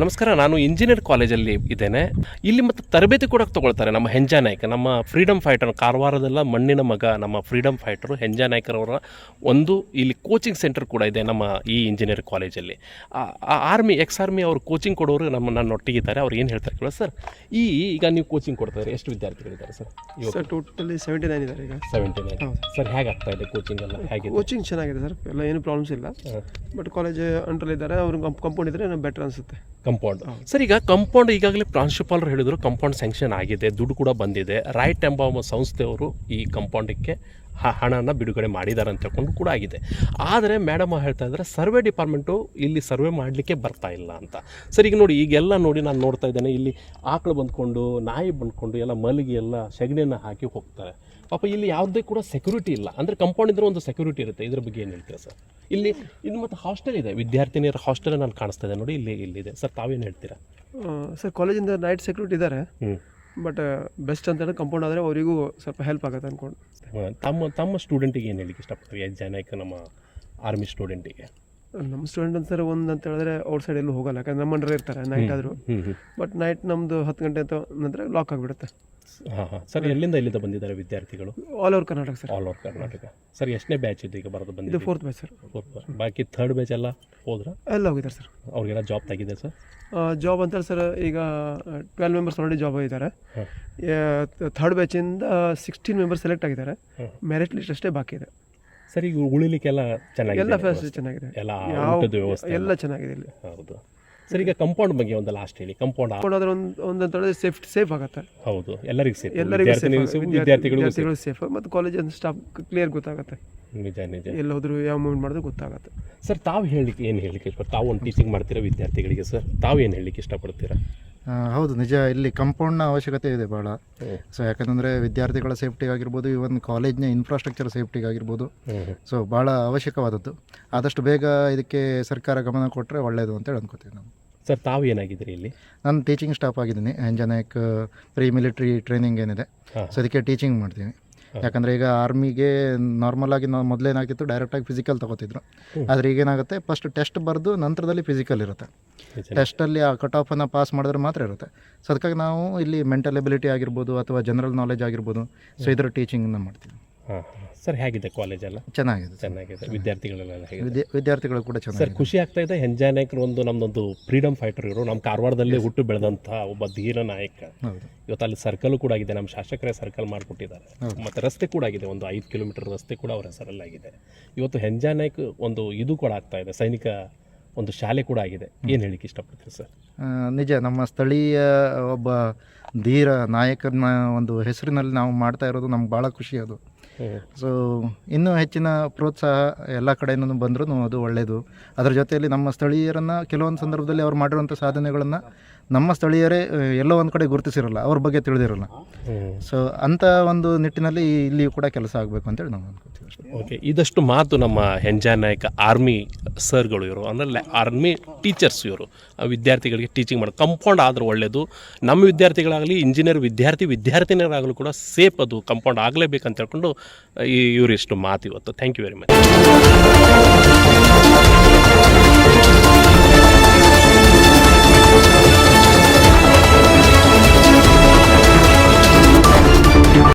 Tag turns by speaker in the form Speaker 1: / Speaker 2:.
Speaker 1: ನಮಸ್ಕಾರ ನಾನು ಇಂಜಿನಿಯರ್ ಕಾಲೇಜಲ್ಲಿ ಇದ್ದೇನೆ. ಇಲ್ಲಿ ಮತ್ತು ತರಬೇತಿ ಕೂಡ ತಗೊಳ್ತಾರೆ ನಮ್ಮ ಹೆಂಜಾ ನಾಯ್ಕ. ನಮ್ಮ ಫ್ರೀಡಮ್ ಫೈಟರ್ ಕಾರವಾರದಲ್ಲ ಮಣ್ಣಿನ ಮಗ ನಮ್ಮ ಫ್ರೀಡಮ್ ಫೈಟರು ಹೆಂಜಾ ನಾಯ್ಕರವರ ಒಂದು ಇಲ್ಲಿ ಕೋಚಿಂಗ್ ಸೆಂಟರ್ ಕೂಡ ಇದೆ ನಮ್ಮ ಈ ಇಂಜಿನಿಯರ್ ಕಾಲೇಜಲ್ಲಿ. ಆರ್ಮಿ ಎಕ್ಸ್ ಆರ್ಮಿ ಅವರು ಕೋಚಿಂಗ್ ಕೊಡೋರು ನಮ್ಮ ನನ್ನ ಒಟ್ಟಿಗಿದ್ದಾರೆ ಅವ್ರು ಏನು ಹೇಳ್ತಾರೆ ಕೇಳೋ ಸರ್? ಈ ಈಗ ನೀವು ಕೋಚಿಂಗ್ ಕೊಡ್ತಾರೆ ಎಷ್ಟು ವಿದ್ಯಾರ್ಥಿಗಳಿದ್ದಾರೆ sir?
Speaker 2: Sir totally seventy nine ಇದ್ದಾರೆ ಈಗ.
Speaker 1: ಸೆವೆಂಟಿ ನೈನ್ ಸರ್ ಹೇಗೆ ಆಗ್ತಾ ಇದೆ ಕೋಚಿಂಗ್ ಎಲ್ಲ? ಹೇಗೆ
Speaker 2: ಕೋಚಿಂಗ್ ಚೆನ್ನಾಗಿದೆ ಸರ್. ಎಲ್ಲ ಏನು ಪ್ರಾಬ್ಲಮ್ಸ್ ಇಲ್ಲ. ಬಟ್ ಕಾಲೇಜ್ ಅಂಡ್ರಲ್ಲಿದ್ದಾರೆ ಇದ್ದಾರೆ ಅವ್ರಿಗೆ ಕಂಪೌಂಡ್ ಇದ್ದರೆ ಬೆಟರ್ ಅನಿಸುತ್ತೆ.
Speaker 1: ಕಂಪೌಂಡ್ ಸರ್, ಈಗ ಕಂಪೌಂಡ್ ಈಗಾಗಲೇ ಪ್ರಾಂಶುಪಾಲರು ಹೇಳಿದ್ರು ಕಂಪೌಂಡ್ ಸ್ಯಾಂಕ್ಷನ್ ಆಗಿದೆ, ದುಡ್ಡು ಕೂಡ ಬಂದಿದೆ. ರೈಟ್ ಎಂಬ ಸಂಸ್ಥೆಯವರು ಈ ಕಂಪೌಂಡಿಗೆ ಹ- ಹಣನ ಬಿಡುಗಡೆ ಮಾಡಿದ್ದಾರೆ ಅಂತ ಹೇಳ್ಕೊಂಡು ಕೂಡ ಆಗಿದೆ. ಆದರೆ ಮೇಡಮ್ ಹೇಳ್ತಾ ಇದ್ದಾರೆ ಸರ್ವೆ ಡಿಪಾರ್ಟ್ಮೆಂಟು ಇಲ್ಲಿ ಸರ್ವೆ ಮಾಡಲಿಕ್ಕೆ ಬರ್ತಾ ಇಲ್ಲ ಅಂತ. ಸರ್ ಈಗ ನೋಡಿ ಈಗೆಲ್ಲ ನೋಡಿ ನಾನು ನೋಡ್ತಾ ಇದ್ದೇನೆ ಇಲ್ಲಿ ಆಕಳು ಬಂದ್ಕೊಂಡು ನಾಯಿ ಬಂದ್ಕೊಂಡು ಎಲ್ಲ ಮಲಗಿ ಎಲ್ಲ ಸೆಗಣಿಯನ್ನು ಹಾಕಿ ಹೋಗ್ತಾರೆ. ಪಾಪ ಇಲ್ಲಿ ಯಾವುದೇ ಕೂಡ ಸೆಕ್ಯೂರಿಟಿ ಇಲ್ಲ. ಅಂದರೆ ಕಂಪೌಂಡ್ ಇದ್ರೆ ಒಂದು ಸೆಕ್ಯೂರಿಟಿ ಇರುತ್ತೆ. ಇದ್ರ ಬಗ್ಗೆ ಏನು ಹೇಳ್ತೀರಾ ಸರ್? ಇಲ್ಲಿ ಇದು ಮತ್ತು ಹಾಸ್ಟೆಲ್ ಇದೆ. ವಿದ್ಯಾರ್ಥಿನಿಯರ ಹಾಸ್ಟೆಲ್ ನಾನು ಕಾಣಿಸ್ತಾ ಇದೆ ನೋಡಿ ಇಲ್ಲಿ ಇಲ್ಲಿದೆ. ಸರ್ ತಾವೇನು ಹೇಳ್ತೀರಾ?
Speaker 2: ಸರ್ ಕಾಲೇಜಿಂದ ನೈಟ್ ಸೆಕ್ಯೂರಿಟಿ ಇದ್ದಾರೆ
Speaker 1: ಹ್ಞೂ
Speaker 2: ಬಟ್ ಬೆಸ್ಟ್ ಅಂತ ಕಂಪೌಂಡ್ ಆದರೆ ಅವರಿಗೂ ಸ್ವಲ್ಪ ಹೆಲ್ಪ್ ಆಗುತ್ತೆ ಅಂದ್ಕೊಂಡು
Speaker 1: ತಮ್ಮ ತಮ್ಮ ಸ್ಟೂಡೆಂಟಿಗೆ ಏನು ಹೇಳಿಕ್ಕೆ ಇಷ್ಟಪಡ್ತೀವಿ ಎಚ್ ಜನಕ್ಕೆ ನಮ್ಮ ಆರ್ಮಿ ಸ್ಟೂಡೆಂಟಿಗೆ
Speaker 2: ನಮ್ಮ ಸ್ಟೂಡೆಂಟ್ ಅಂತ ಸರ್ ಒಂದು ಅಂತ ಹೇಳಿದ್ರೆ ಔಟ್ ಸೈಡ್ ಎಲ್ಲೂ ಹೋಗಲ್ಲ. ಯಾಕಂದ್ರೆ ನಮ್ಮ ಅಂಡರ್ ಇರ್ತಾರೆ ನೈಟ್ ಆದರೂ. ಬಟ್ ನೈಟ್ ನಮ್ಮದು ಹತ್ತು ಗಂಟೆ ಅಂತ ನಂತರ ಲಾಕ್ ಆಗಿಬಿಡುತ್ತೆ.
Speaker 1: ಹಾಂ ಹಾಂ. ಸರ್ ಎಲ್ಲಿಂದ ಎಲ್ಲಿಂದ ಬಂದಿದ್ದಾರೆ ವಿದ್ಯಾರ್ಥಿಗಳು?
Speaker 2: All over Karnataka sir
Speaker 1: all over Karnataka sir ಎಷ್ಟನೇ ಬ್ಯಾಚ್ ಇದೆ ಈಗ ಬರೋದು
Speaker 2: ಇದು
Speaker 1: ಬಂದಿದೆ
Speaker 2: ಫೋರ್ತ್ ಬ್ಯಾಚ್ ಸರ್
Speaker 1: ಬಾಕಿ ಥರ್ಡ್ ಬ್ಯಾಚ್ ಎಲ್ಲ ಹೋದ್ರ?
Speaker 2: ಎಲ್ಲ ಹೋಗಿದ್ದಾರೆ ಸರ್
Speaker 1: ಅವ್ರಿಗೆಲ್ಲ ಜಾಬ್ ತೆಗಿದೆ ಸರ್
Speaker 2: ಜಾಬ್ ಅಂತ ಸರ್ ಈಗ ಟ್ವೆಲ್ ಮೆಂಬರ್ಸ್ ಆಲ್ರೆಡಿ ಜಾಬ್ ಆಗಿದ್ದಾರೆ. ಥರ್ಡ್ ಬ್ಯಾಚಿಂದ ಸಿಕ್ಸ್ಟೀನ್ ಮೆಂಬರ್ಸ್ ಸೆಲೆಕ್ಟ್ ಆಗಿದ್ದಾರೆ. ಮೆರಿಟ್ ಲಿಸ್ಟ್ ಅಷ್ಟೇ ಬಾಕಿ ಇದೆ.
Speaker 1: ಸರ್ ಉಳಿಲಿಕ್ಕೆಲ್ಲ ಚೆನ್ನಾಗಿದೆ
Speaker 2: ಎಲ್ಲ ಫೆಸಿಲಿಟಿ ಚೆನ್ನಾಗಿದೆ.
Speaker 1: ಎಲ್ಲ ಊಟದ ವ್ಯವಸ್ಥೆ
Speaker 2: ಎಲ್ಲ. ಚೆನ್ನಾಗಿದೆ ಇಲ್ಲಿ.
Speaker 1: ಹೌದು. ಸರಿ ಈಗ ಕಂಪೌಂಡ್ ಬಗ್ಗೆ ಒಂದು ಲಾಸ್ಟ್ ಹೇಳಿ. ಕಂಪೌಂಡ್
Speaker 2: ಆದ್ರೆ ಒಂದು ಒಂದಂತ ಹೇಳಿದ್ರೆ ಸೇಫ್ ಸೇಫ್ ಆಗುತ್ತೆ.
Speaker 1: ಹೌದು. ಎಲ್ಲರಿಗೂ ಸೇಫ್
Speaker 2: ಎಲ್ಲರಿಗೂ.
Speaker 1: ಸೇಫ್
Speaker 2: ವಿದ್ಯಾರ್ಥಿ-
Speaker 1: ವಿದ್ಯಾರ್ಥಿಗಳಿಗೂ ಸೇಫ್
Speaker 2: ವಿದ್ಯಾರ್ಥಿಗಳು ಸೇಫ್ ಮತ್ತು ಕಾಲೇಜಿನ ಸ್ಟಾಫ್ ಕ್ಲಿಯರ್ ಗೊತ್ತಾಗುತ್ತೆ.
Speaker 1: ನಿಜ ನಿಜ.
Speaker 2: ಎಲ್ಲೋದ್ರು ಯಾವ ಮೂವ್ಮೆಂಟ್ ಮಾಡಿದ್ರು ಗೊತ್ತಾಗುತ್ತೆ.
Speaker 1: ಸರ್ ತಾವು ಹೇಳಲಿಕ್ಕೆ ಏನು ಹೇಳಲಿಕ್ಕೆ ಇಷ್ಟ ತಾವು ಒಂದು ಟೀಚಿಂಗ್ ಮಾಡ್ತೀರಾ ವಿದ್ಯಾರ್ಥಿಗಳಿಗೆ ಸರ್ ತಾವು ಏನು ಹೇಳಲಿಕ್ಕೆ ಇಷ್ಟಪಡ್ತೀರಾ?
Speaker 3: ಹೌದು ನಿಜ ಇಲ್ಲಿ ಕಂಪೌಂಡ್ನ ಅವಶ್ಯಕತೆ ಇದೆ ಭಾಳ ಸೊ ಯಾಕಂದ್ರೆ ವಿದ್ಯಾರ್ಥಿಗಳ ಸೇಫ್ಟಿಗಾಗಿರ್ಬೋದು ಒಂದು ಕಾಲೇಜ್ನ ಇನ್ಫ್ರಾಸ್ಟ್ರಕ್ಚರ್ ಸೇಫ್ಟಿಗಾಗಿರ್ಬೋದು. ಸೊ ಭಾಳ ಅವಶ್ಯಕವಾದದ್ದು. ಆದಷ್ಟು ಬೇಗ ಇದಕ್ಕೆ ಸರ್ಕಾರ ಗಮನ ಕೊಟ್ಟರೆ ಒಳ್ಳೆಯದು ಅಂತೇಳಿ ಅಂದ್ಕೋತೀವಿ ನಾವು.
Speaker 1: ಸರ್ ತಾವು ಏನಾಗಿದ್ದೀರಿ ಇಲ್ಲಿ?
Speaker 3: ನಾನು ಟೀಚಿಂಗ್ ಸ್ಟಾಫ್ ಆಗಿದ್ದೀನಿ. ಎಂಜನಾಯಕ್ ಪ್ರೀ ಮಿಲಿಟ್ರಿ ಟ್ರೈನಿಂಗ್ ಏನಿದೆ. ಸೊ ಅದಕ್ಕೆ ಟೀಚಿಂಗ್ ಮಾಡ್ತೀನಿ. ಯಾಕಂದರೆ ಈಗ ಆರ್ಮಿಗೆ ನಾರ್ಮಲ್ ಆಗಿ ನಾವು ಮೊದಲೇನಾಗಿತ್ತು ಡೈರೆಕ್ಟಾಗಿ ಫಿಸಿಕಲ್ ತಗೋತಿದ್ರು. ಆದರೆ ಈಗೇನಾಗುತ್ತೆ ಫಸ್ಟ್ ಟೆಸ್ಟ್ ಬರೆದು ನಂತರದಲ್ಲಿ ಫಿಸಿಕಲ್ ಇರುತ್ತೆ. ಟೆಸ್ಟಲ್ಲಿ ಆ ಕಟ್ ಆಫನ್ನು ಪಾಸ್ ಮಾಡಿದ್ರೆ ಮಾತ್ರ ಇರುತ್ತೆ. ಸೊ ಅದಕ್ಕಾಗಿ ನಾವು ಇಲ್ಲಿ ಮೆಂಟಲ್ ಎಬಿಲಿಟಿ ಆಗಿರ್ಬೋದು ಅಥವಾ ಜನರಲ್ ನಾಲೆಜ್ ಆಗಿರ್ಬೋದು. ಸೊ ಇದರ ಟೀಚಿಂಗ್ನ ಮಾಡ್ತೀವಿ.
Speaker 1: ಹಾಂ ಸರ್ ಹೇಗಿದೆ ಕಾಲೇಜೆಲ್ಲ
Speaker 3: ಚೆನ್ನಾಗಿದೆ
Speaker 1: ಚೆನ್ನಾಗಿದೆ. ವಿದ್ಯಾರ್ಥಿಗಳೆಲ್ಲ ಹೇಗಿದೆ
Speaker 3: ವಿದ್ಯಾರ್ಥಿಗಳು ಕೂಡ
Speaker 1: ಸರ್ ಖುಷಿ ಆಗ್ತಾ ಇದೆ. ಹೆಂಜಾನಾಯಕರು ಒಂದು ನಮ್ಮದೊಂದು ಫ್ರೀಡಮ್ ಫೈಟರ್ ಇವರು. ನಮ್ಮ ಕಾರವಾರದಲ್ಲಿ ಹುಟ್ಟು ಬೆಳೆದಂತಹ ಒಬ್ಬ ಧೀರ ನಾಯಕ. ಇವತ್ತು ಅಲ್ಲಿ ಸರ್ಕಲ್ ಕೂಡ ಆಗಿದೆ. ನಮ್ಮ ಶಾಸಕರೇ ಸರ್ಕಲ್ ಮಾಡಿಕೊಟ್ಟಿದ್ದಾರೆ. ಮತ್ತು ರಸ್ತೆ ಕೂಡ ಆಗಿದೆ. ಒಂದು ಐದು ಕಿಲೋಮೀಟರ್ ರಸ್ತೆ ಕೂಡ ಅವರ ಹೆಸರಲ್ಲಾಗಿದೆ. ಇವತ್ತು ಹೆಂಜಾನಾಯಕ್ ಒಂದು ಇದು ಕೂಡ ಆಗ್ತಾ ಇದೆ. ಸೈನಿಕ ಒಂದು ಶಾಲೆ ಕೂಡ ಆಗಿದೆ. ಏನು ಹೇಳಿಕ್ಕೆ ಇಷ್ಟಪಡ್ತೀರಿ ಸರ್?
Speaker 3: ನಿಜ ನಮ್ಮ ಸ್ಥಳೀಯ ಒಬ್ಬ ಧೀರ ನಾಯಕನ ಒಂದು ಹೆಸರಿನಲ್ಲಿ ನಾವು ಮಾಡ್ತಾ ಇರೋದು ನಮ್ಗೆ ಭಾಳ ಖುಷಿ ಅದು. ಸೊ ಇನ್ನೂ ಹೆಚ್ಚಿನ ಪ್ರೋತ್ಸಾಹ ಎಲ್ಲ ಕಡೆಯಿಂದ ಬಂದರೂ ಅದು ಒಳ್ಳೆಯದು ಅದರ ಜೊತೆಯಲ್ಲಿ ನಮ್ಮ ಸ್ಥಳೀಯರನ್ನು ಕೆಲವೊಂದು ಸಂದರ್ಭದಲ್ಲಿ ಅವ್ರು ಮಾಡಿರುವಂಥ ಸಾಧನೆಗಳನ್ನು ನಮ್ಮ ಸ್ಥಳೀಯರೇ ಎಲ್ಲೋ ಒಂದು ಕಡೆ ಗುರುತಿಸಿರಲ್ಲ ಅವ್ರ ಬಗ್ಗೆ ತಿಳಿದಿರಲ್ಲ. ಸೊ ಅಂಥ ಒಂದು ನಿಟ್ಟಿನಲ್ಲಿ ಇಲ್ಲಿಯೂ ಕೂಡ ಕೆಲಸ ಆಗಬೇಕು ಅಂತೇಳಿ ನಾವು ಅನ್ಕೋತೀವಿ
Speaker 1: ಓಕೆ ಇದಷ್ಟು ಮಾತು ನಮ್ಮ ಹೆಂಜಾ ನಾಯಕ ಆರ್ಮಿ ಸರ್ಗಳು ಇವರು. ಅಂದರೆ ಆರ್ಮಿ ಟೀಚರ್ಸ್ ಇವರು. ಆ ವಿದ್ಯಾರ್ಥಿಗಳಿಗೆ ಟೀಚಿಂಗ್ ಮಾಡೋದು ಕಂಪೌಂಡ್ ಆದರೂ ಒಳ್ಳೆಯದು ನಮ್ಮ ವಿದ್ಯಾರ್ಥಿಗಳಾಗಲಿ ಇಂಜಿನಿಯರ್ ವಿದ್ಯಾರ್ಥಿ ವಿದ್ಯಾರ್ಥಿನಿಯರಾಗಲೂ ಕೂಡ ಸೇಫ್ ಅದು ಕಂಪೌಂಡ್ ಆಗಲೇಬೇಕಂತ ಹೇಳ್ಕೊಂಡು ಇವರಿಷ್ಟು ಮಾತು ಇವತ್ತು. Thank you very much